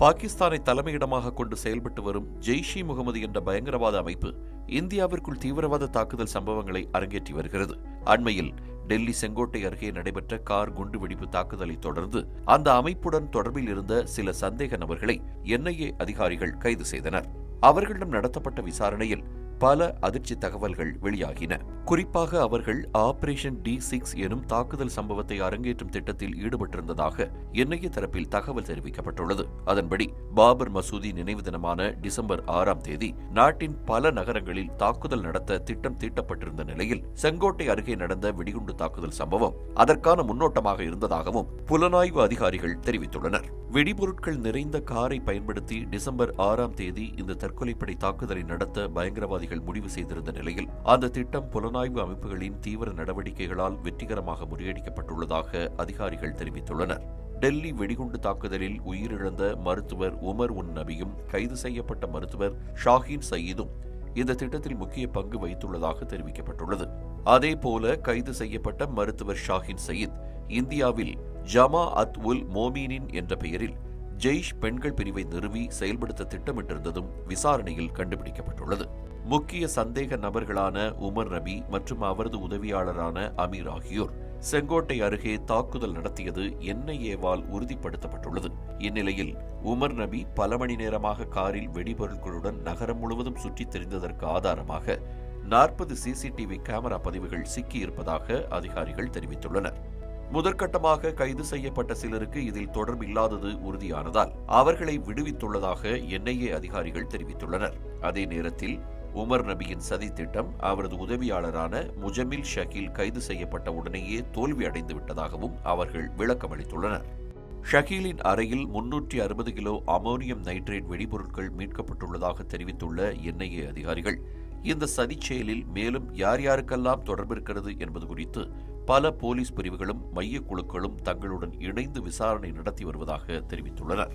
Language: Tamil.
பாகிஸ்தானை தலைமையிடமாக கொண்டு செயல்பட்டு வரும் ஜெய்ஷ் இ முகமது என்ற பயங்கரவாத அமைப்பு இந்தியாவிற்குள் தீவிரவாத தாக்குதல் சம்பவங்களை அரங்கேற்றி வருகிறது. அண்மையில் டெல்லி செங்கோட்டை அருகே நடைபெற்ற கார் குண்டுவெடிப்பு தாக்குதலை தொடர்ந்து அந்த அமைப்புடன் தொடர்பில் இருந்த சில சந்தேக நபர்களை என்ஐஏ அதிகாரிகள் கைது செய்தனர். அவர்களிடம் நடத்தப்பட்ட விசாரணையில் பல அதிர்ச்சி தகவல்கள் வெளியாகின. குறிப்பாக அவர்கள் ஆபரேஷன் டி சிக்ஸ் எனும் தாக்குதல் சம்பவத்தை அரங்கேற்றும் திட்டத்தில் ஈடுபட்டிருந்ததாக என்ஐஏ தரப்பில் தகவல் தெரிவிக்கப்பட்டுள்ளது. அதன்படி பாபர் மசூதி நினைவு தினமான டிசம்பர் ஆறாம் தேதி நாட்டின் பல நகரங்களில் தாக்குதல் நடத்த திட்டம் தீட்டப்பட்டிருந்த நிலையில் செங்கோட்டை அருகே நடந்த வெடிகுண்டு தாக்குதல் சம்பவம் அதற்கான முன்னோட்டமாக இருந்ததாகவும் புலனாய்வு அதிகாரிகள் தெரிவித்துள்ளனர். வெடிபொருட்கள் நிறைந்த காரை பயன்படுத்தி டிசம்பர் ஆறாம் தேதி இந்த தற்கொலைப்படை தாக்குதலை நடத்த பயங்கரவாதிகள் அதிகாரிகள் முடிவு செய்திருந்த நிலையில் அந்த திட்டம் புலனாய்வு அமைப்புகளின் தீவிர நடவடிக்கைகளால் வெற்றிகரமாக முறியடிக்கப்பட்டுள்ளதாக அதிகாரிகள் தெரிவித்துள்ளனர். டெல்லி வெடிகுண்டு தாக்குதலில் உயிரிழந்த மருத்துவர் உமர் உன் நபியும் கைது செய்யப்பட்ட மருத்துவர் ஷாஹின் சயீதும் இந்த திட்டத்தில் முக்கிய பங்கு வைத்துள்ளதாக தெரிவிக்கப்பட்டுள்ளது. அதேபோல கைது செய்யப்பட்ட மருத்துவர் ஷாஹின் சயீத் இந்தியாவில் ஜமா அத் உல் மோமீனின் என்ற பெயரில் ஜெய்ஷ் பெண்கள் பிரிவை நிறுவி செயல்படுத்த திட்டமிட்டிருந்ததும் விசாரணையில் கண்டுபிடிக்கப்பட்டுள்ளது. முக்கிய சந்தேக நபர்களான உமர் நபி மற்றும் அவரது உதவியாளரான அமீர் ஆகியோர் செங்கோட்டை அருகே தாக்குதல் நடத்தியது என்ஐஏவால் உறுதிப்படுத்தப்பட்டுள்ளது. இந்நிலையில் உமர் நபி பல மணி நேரமாக காரில் வெடிபொருட்களுடன் நகரம் முழுவதும் சுற்றித் தெரிந்ததற்கு ஆதாரமாக நாற்பது சிசிடிவி கேமரா பதிவுகள் சிக்கியிருப்பதாக அதிகாரிகள் தெரிவித்துள்ளனர். முதற்கட்டமாக கைது செய்யப்பட்ட சிலருக்கு இதில் தொடர்பு இல்லாதது உறுதியானதால் அவர்களை விடுவித்துள்ளதாக என்ஐஏ அதிகாரிகள் தெரிவித்துள்ளனர். அதே நேரத்தில் உமர் நபியின் சதி திட்டம் அவரது உதவியாளரான முஜமில் ஷக்கீல் கைது செய்யப்பட்ட உடனேயே தோல்வி அடைந்து விட்டதாகவும் அவர்கள் விளக்கமளித்துள்ளனர் ஷகீலின் அறையில் முன்னூற்றி அறுபது கிலோ அமோனியம் நைட்ரேட் வெடிபொருட்கள் மீட்கப்பட்டுள்ளதாக தெரிவித்துள்ள என்ஐஏ அதிகாரிகள் இந்த சதிச் செயலில் மேலும் யார் யாருக்கெல்லாம் தொடர்பு இருக்கிறது என்பது குறித்து பல போலீஸ் பிரிவுகளும் மையக் குழுக்களும் தங்களுடன் இணைந்து விசாரணை நடத்தி வருவதாக தெரிவித்துள்ளனர்.